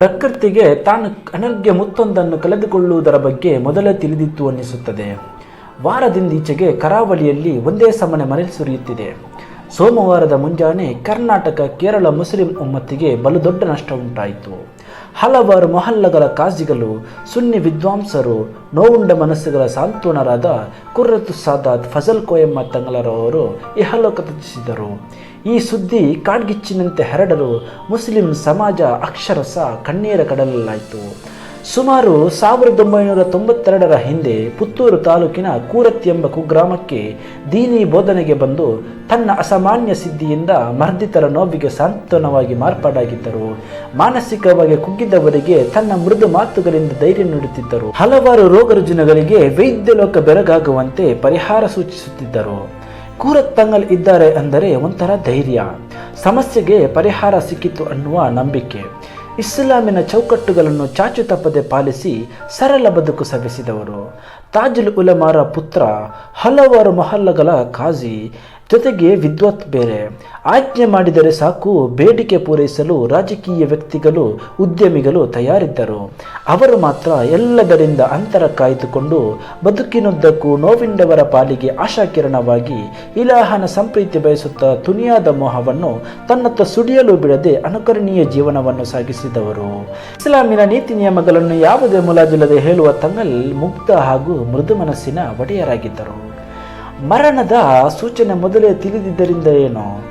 ಪ್ರಕೃತಿಗೆ ತಾನು ಅನರ್ಘ್ಯ ಮುತ್ತೊಂದನ್ನು ಕಳೆದುಕೊಳ್ಳುವುದರ ಬಗ್ಗೆ ಮೊದಲೇ ತಿಳಿದಿತ್ತು ಅನ್ನಿಸುತ್ತದೆ. ವಾರದಿಂದೀಚೆಗೆ ಕರಾವಳಿಯಲ್ಲಿ ಒಂದೇ ಸಮನೆ ಮನೆ ಸುರಿಯುತ್ತಿದೆ. ಸೋಮವಾರದ ಮುಂಜಾನೆ ಕರ್ನಾಟಕ, ಕೇರಳ ಮುಸ್ಲಿಂ ಒಮ್ಮತ್ತಿಗೆ ಬಲು ದೊಡ್ಡ ನಷ್ಟ ಉಂಟಾಯಿತು ಹಲವಾರು ಮೊಹಲ್ಲಗಳ ಕಾಜಿಗಳು, ಸುನ್ನಿ ವಿದ್ವಾಂಸರು, ನೋವುಂಡ ಮನಸ್ಸುಗಳ ಸಾಂತ್ವನರಾದ ಕುರ್ರತು ಸಾದಾತ್ ಫಜಲ್ ಕೋಯಮ್ಮ ತಂಗಳರವರು ಇಹಲೋಕ ತ್ಯಜಿಸಿದರು ಈ ಸುದ್ದಿ ಕಾಡ್ಗಿಚ್ಚಿನಂತೆ ಹರಡಲು ಮುಸ್ಲಿಂ ಸಮಾಜ ಅಕ್ಷರಸ ಕಣ್ಣೀರ ಕಡಲಲ್ಲಾಯಿತು ಸುಮಾರು ಸಾವಿರದ ಒಂಬೈನೂರ ತೊಂಬತ್ತೆರಡರ ಹಿಂದೆ ಪುತ್ತೂರು ತಾಲೂಕಿನ ಕೂರತ್ತಿ ಎಂಬ ಕುಗ್ರಾಮಕ್ಕೆ ದೀನಿ ಬೋಧನೆಗೆ ಬಂದು ತನ್ನ ಅಸಾಮಾನ್ಯ ಸಿದ್ಧಿಯಿಂದ ಮರ್ದಿತರ ನೋವಿಗೆ ಸಾಂತ್ವನವಾಗಿ ಮಾರ್ಪಾಡಾಗಿದ್ದರು. ಮಾನಸಿಕವಾಗಿ ಕುಗ್ಗಿದ್ದವರಿಗೆ ತನ್ನ ಮೃದು ಮಾತುಗಳಿಂದ ಧೈರ್ಯ ನೀಡುತ್ತಿದ್ದರು. ಹಲವಾರು ರೋಗ ರುಜಿನಗಳಿಗೆ ವೈದ್ಯ ಲೋಕ ಬೆರಗಾಗುವಂತೆ ಪರಿಹಾರ ಸೂಚಿಸುತ್ತಿದ್ದರು. ಕೂರತ್ತಂಗಲ್ ಇದ್ದಾರೆ ಅಂದರೆ ಒಂಥರ ಧೈರ್ಯ. ಸಮಸ್ಯೆಗೆ ಪರಿಹಾರ ಸಿಕ್ಕಿತು ಅನ್ನುವ ನಂಬಿಕೆ. ಇಸ್ಲಾಮಿನ ಚೌಕಟ್ಟುಗಳನ್ನು ಚಾಚು ತಪ್ಪದೆ ಪಾಲಿಸಿ ಸರಳ ಬದುಕು ಸವೆಸಿದವರು. ತಾಜುಲ್ ಉಲಮಾರ ಪುತ್ರ ಹಲವಾರು ಮಹಲ್ಲಗಳ ಕಾಜಿ ಜೊತೆಗೆ ವಿದ್ವತ್ ಬೇರೆ. ಆಜ್ಞೆ ಮಾಡಿದರೆ ಸಾಕು, ಬೇಡಿಕೆ ಪೂರೈಸಲು ರಾಜಕೀಯ ವ್ಯಕ್ತಿಗಳು, ಉದ್ಯಮಿಗಳು ತಯಾರಿದ್ದರು. ಅವರು ಮಾತ್ರ ಎಲ್ಲದರಿಂದ ಅಂತರ ಕಾಯ್ದುಕೊಂಡು ಬದುಕಿನುದ್ದಕ್ಕೂ ನೋವಿಂಡವರ ಪಾಲಿಗೆ ಆಶಾಕಿರಣವಾಗಿ ಇಲಾಹನ ಸಂಪ್ರೀತಿ ಬಯಸುತ್ತಾ ತುನಿಯಾದ ಮೋಹವನ್ನು ತನ್ನತ್ತ ಸುಡಿಯಲು ಬಿಡದೆ ಅನುಕರಣೀಯ ಜೀವನವನ್ನು ಸಾಗಿಸಿದವರು. ಇಸ್ಲಾಮಿನ ನೀತಿ ನಿಯಮಗಳನ್ನು ಯಾವುದೇ ಮುಲಾಜಿಲ್ಲದೆ ಹೇಳುವ ತಂಗಲ್ ಮುಕ್ತ ಹಾಗೂ ಮೃದು ಮನಸ್ಸಿನ ಒಡೆಯರಾಗಿದ್ದರು. ಮರಣದ ಸೂಚನೆ ಮೊದಲೇ ತಿಳಿದಿದ್ದರಿಂದ ಏನೋ?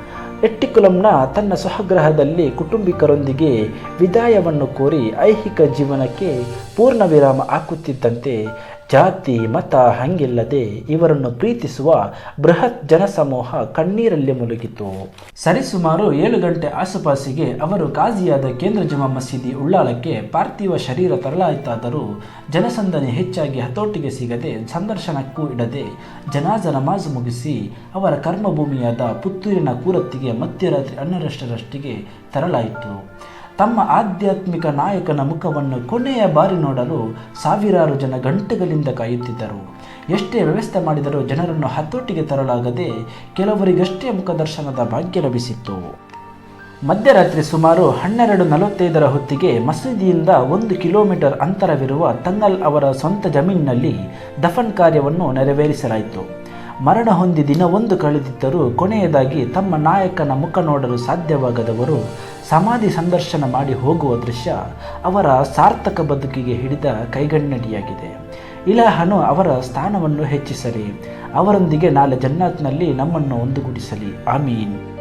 ಎಟ್ಟಿಕುಲಂನ ತನ್ನ ಸ್ವಗ್ರಹದಲ್ಲಿ ಕುಟುಂಬಿಕರೊಂದಿಗೆ ವಿದಾಯವನ್ನು ಕೋರಿ ಐಹಿಕ ಜೀವನಕ್ಕೆ ಪೂರ್ಣ ವಿರಾಮ ಹಾಕುತ್ತಿದ್ದಂತೆ ಜಾತಿ, ಮತ ಹಂಗಿಲ್ಲದೆ ಇವರನ್ನು ಪ್ರೀತಿಸುವ ಬೃಹತ್ ಜನಸಮೂಹ ಕಣ್ಣೀರಲ್ಲಿ ಮುಳುಗಿತು. ಸರಿಸುಮಾರು ಏಳು ಗಂಟೆ ಆಸುಪಾಸಿಗೆ ಅವರು ಕಾಜಿಯಾದ ಕೇಂದ್ರ ಜಮಾ ಮಸೀದಿ ಉಳ್ಳಾಳಕ್ಕೆ ಪಾರ್ಥಿವ ಶರೀರ ತರಲಾಯಿತಾದರೂ ಜನಸಂದಣಿ ಹೆಚ್ಚಾಗಿ ಹತೋಟಿಗೆ ಸಿಗದೆ ಸಂದರ್ಶನಕ್ಕೂ ಇಡದೆ ಜನಾಜ ನಮಾಜ್ ಮುಗಿಸಿ ಅವರ ಕರ್ಮಭೂಮಿಯಾದ ಪುತ್ತೂರಿನ ಕೂರತ್ತಿಗೆ ಮಧ್ಯರಾತ್ರಿ ಅನ್ನರಷ್ಟರಷ್ಟಿಗೆ ತರಲಾಯಿತು. ತಮ್ಮ ಆಧ್ಯಾತ್ಮಿಕ ನಾಯಕನ ಮುಖವನ್ನು ಕೊನೆಯ ಬಾರಿ ನೋಡಲು ಸಾವಿರಾರು ಜನ ಗಂಟೆಗಳಿಂದ ಕಾಯುತ್ತಿದ್ದರು. ಎಷ್ಟೇ ವ್ಯವಸ್ಥೆ ಮಾಡಿದರೂ ಜನರನ್ನು ಹತೋಟಿಗೆ ತರಲಾಗದೆ ಕೆಲವರಿಗಷ್ಟೇ ಮುಖದರ್ಶನದ ಭಾಗ್ಯ ಲಭಿಸಿತ್ತು. ಮಧ್ಯರಾತ್ರಿ ಸುಮಾರು ಹನ್ನೆರಡು ನಲವತ್ತೈದರ ಹೊತ್ತಿಗೆ ಮಸೀದಿಯಿಂದ ಒಂದು ಕಿಲೋಮೀಟರ್ ಅಂತರವಿರುವ ತಂಗಲ್ ಅವರ ಸ್ವಂತ ಜಮೀನಿನಲ್ಲಿ ದಫನ್ ಕಾರ್ಯವನ್ನು ನೆರವೇರಿಸಲಾಯಿತು. ಮರಣ ಹೊಂದಿ ದಿನವೊಂದು ಕಳೆದಿದ್ದರೂ ಕೊನೆಯದಾಗಿ ತಮ್ಮ ನಾಯಕನ ಮುಖ ನೋಡಲು ಸಾಧ್ಯವಾಗದವರು ಸಮಾಧಿ ಸಂದರ್ಶನ ಮಾಡಿ ಹೋಗುವ ದೃಶ್ಯ ಅವರ ಸಾರ್ಥಕ ಬದುಕಿಗೆ ಹಿಡಿದ ಕೈಗನ್ನಡಿಯಾಗಿದೆ ಇಲಾಹನು ಅವರ ಸ್ಥಾನವನ್ನು ಹೆಚ್ಚಿಸಲಿ, ಅವರೊಂದಿಗೆ ನಾಳೆ ಜನ್ನಾತ್ನಲ್ಲಿ ನಮ್ಮನ್ನು ಒಂದುಗೂಡಿಸಲಿ. ಆಮೀನ್.